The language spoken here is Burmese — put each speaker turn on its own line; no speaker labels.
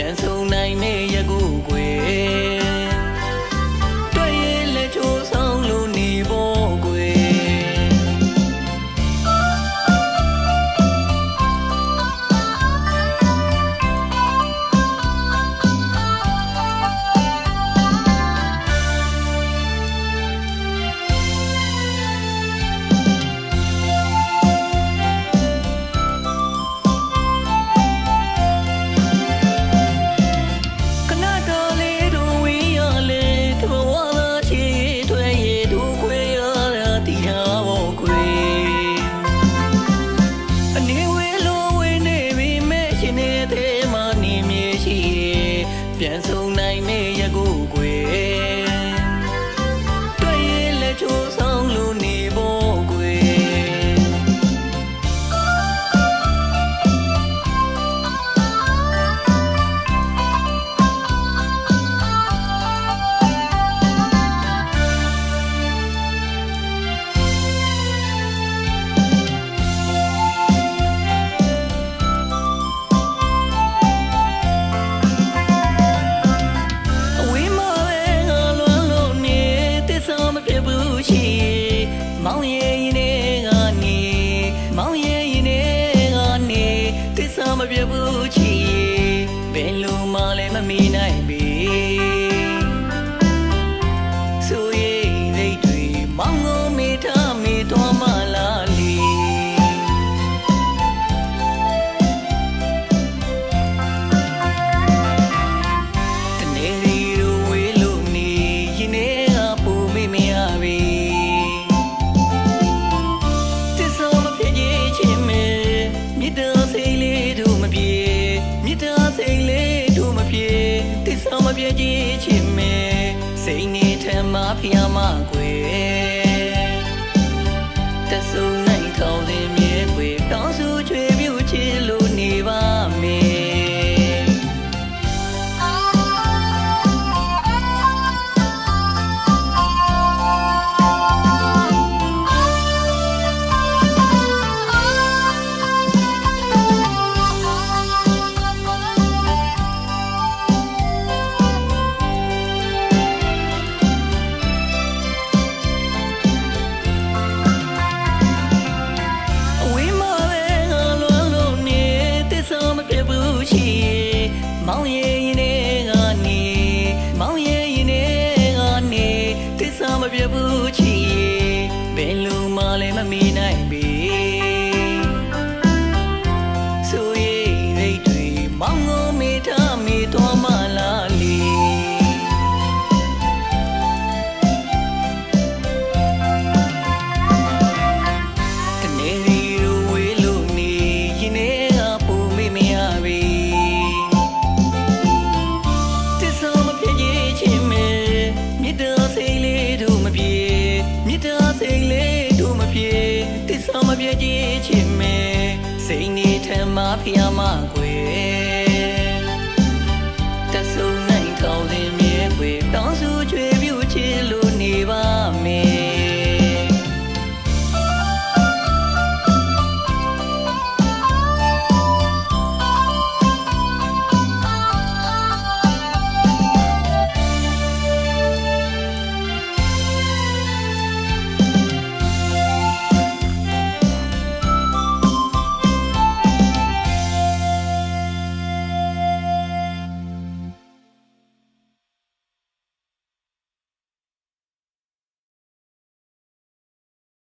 全都 tobie było ဖြစ်မယ်စိတ်နေထမဖျားမကွယ် 猫眼 ပြေကြီးချင်မဲစိတ်နေထမဖျားမခွေ